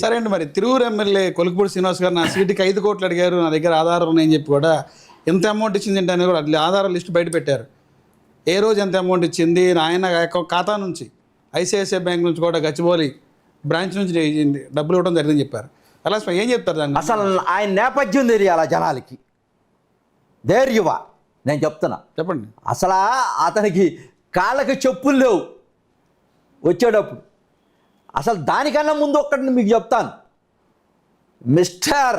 సరే అండి మరి తిరువురు ఎమ్మెల్యే కొలుకుపూడి శ్రీనివాస్ గారు నా సీటుకి ఐదు కోట్లు అడిగారు నా దగ్గర ఆధారం ఉన్నాయని చెప్పి కూడా ఎంత అమౌంట్ ఇచ్చింది ఏంటి అనేది కూడా అట్లా ఆధార లిస్ట్ బయట పెట్టారు. ఏ రోజు ఎంత అమౌంట్ ఇచ్చింది ఆయన ఖాతా నుంచి ఐసిఐసిఐ బ్యాంక్ నుంచి కూడా గచ్చిబౌలి బ్రాంచ్ నుంచి డబ్బులు ఇవ్వడం జరిగిందని చెప్పారు. అలా ఏం చెప్తారు దాన్ని? అసలు ఆయన నేపథ్యం తెలియాల జనాలకి? ధైర్యవా నేను చెప్తున్నా. చెప్పండి. అసలు అతనికి కాళ్ళకి చెప్పులు లేవు. వచ్చేటప్పుడు అసలు దానికన్నా ముందు ఒక్కటి మీకు చెప్తాను. మిస్టర్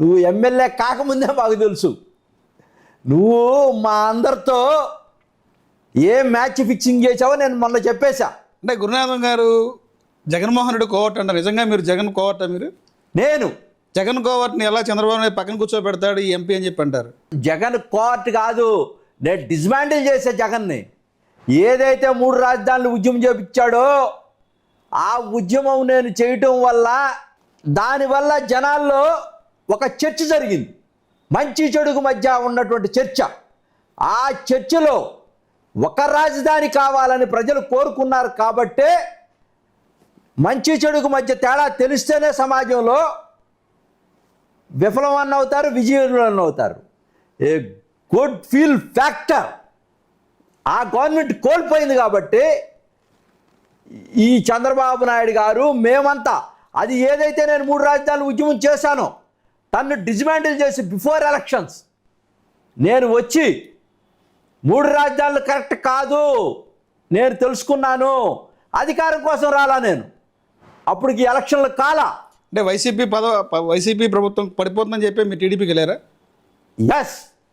నువ్వు ఎమ్మెల్యే కాకముందే మాకు తెలుసు. నువ్వు మా అందరితో ఏ మ్యాచ్ ఫిక్సింగ్ చేసావో నేను మొన్న చెప్పేశా. అంటే గురునాథం గారు జగన్మోహన్ రెడ్డి కోవట్ అంటారు. నిజంగా మీరు జగన్ కోవట మీరు? నేను. జగన్ కోవట్ని ఎలా చంద్రబాబు నాయుడు పక్కన కూర్చోబెడతాడు ఈ ఎంపీ అని చెప్పి అంటారు. జగన్ కోర్టు కాదు నేను డిస్మాండిల్ చేసే జగన్ని. ఏదైతే మూడు రాజధానులు ఉద్యమం చేపించాడో ఆ ఉద్యమం నేను చేయటం వల్ల దానివల్ల జనాల్లో ఒక చర్చ జరిగింది. మంచి చెడుకు మధ్య ఉన్నటువంటి చర్చ. ఆ చర్చలో ఒక రాజధాని కావాలని ప్రజలు కోరుకున్నారు కాబట్టే మంచి చెడుకు మధ్య తేడా తెలిస్తేనే సమాజంలో విఫలమన్న అవుతారు విజయవన్న అవుతారు. A good feel factor. ఆ గవర్నమెంట్ కోల్పోయింది కాబట్టి ఈ చంద్రబాబు నాయుడు గారు మేమంతా అది ఏదైతే నేను మూడు రాజధానులు ఉద్యమం చేశానో తన్ను డిస్మాండిల్ చేసి బిఫోర్ ఎలక్షన్స్. నేను వచ్చి మూడు రాజధానులు కరెక్ట్ కాదు నేను తెలుసుకున్నాను అధికారం కోసం రాలా నేను. అప్పటికి ఎలక్షన్లు కాలా? అంటే వైసీపీ పదవ వైసీపీ ప్రభుత్వం పడిపోతుందని చెప్పి మీరు టీడీపీకి వెళ్ళారా? ఎస్